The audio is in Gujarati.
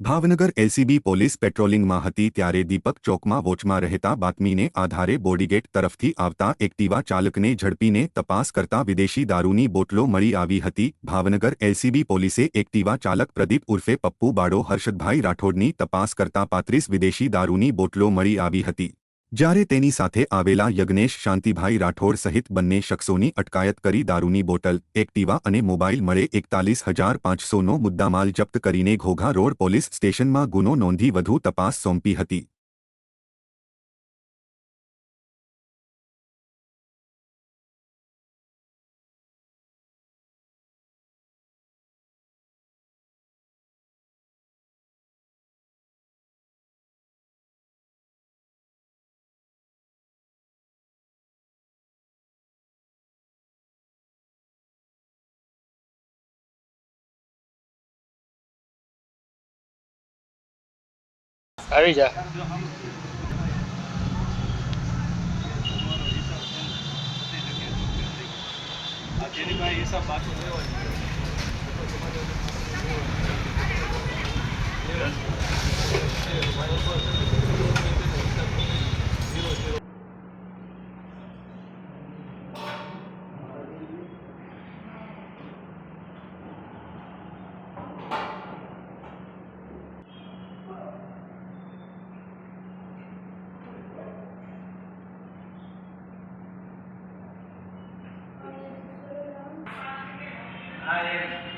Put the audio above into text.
ભાવનગર એલસીબી પોલીસ પેટ્રોલિંગમાં હતી ત્યારે દીપક ચોકમાં વોચમાં રહેતા બાતમીને આધારે બોડીગેટ તરફથી આવતા એક્ટિવા ચાલકને ઝડપીને તપાસ કરતા વિદેશી દારૂની બોટલો મળી આવી હતી. ભાવનગર એલસીબી પોલીસે એક્ટિવા ચાલક પ્રદીપ ઉર્ફે પપ્પુ બાળો હર્ષદભાઈ રાઠોડની તપાસ કરતા પાંત્રીસ વિદેશી દારૂની બોટલો મળી આવી હતી. જ્યારે તેની સાથે આવેલા યજ્ઞેશ શાંતિભાઈ રાઠોડ સહિત બંને શખ્સોની અટકાયત કરી દારૂની બોટલ, એક્ટિવા અને મોબાઈલ મળે એકતાલીસ હજાર પાંચસોનો મુદ્દામાલ જપ્ત કરીને ઘોઘા રોડ પોલીસ સ્ટેશનમાં ગુનો નોંધી વધુ તપાસ સોંપી હતી. આવી જા. કેટલું દબાવવાનું હોય I am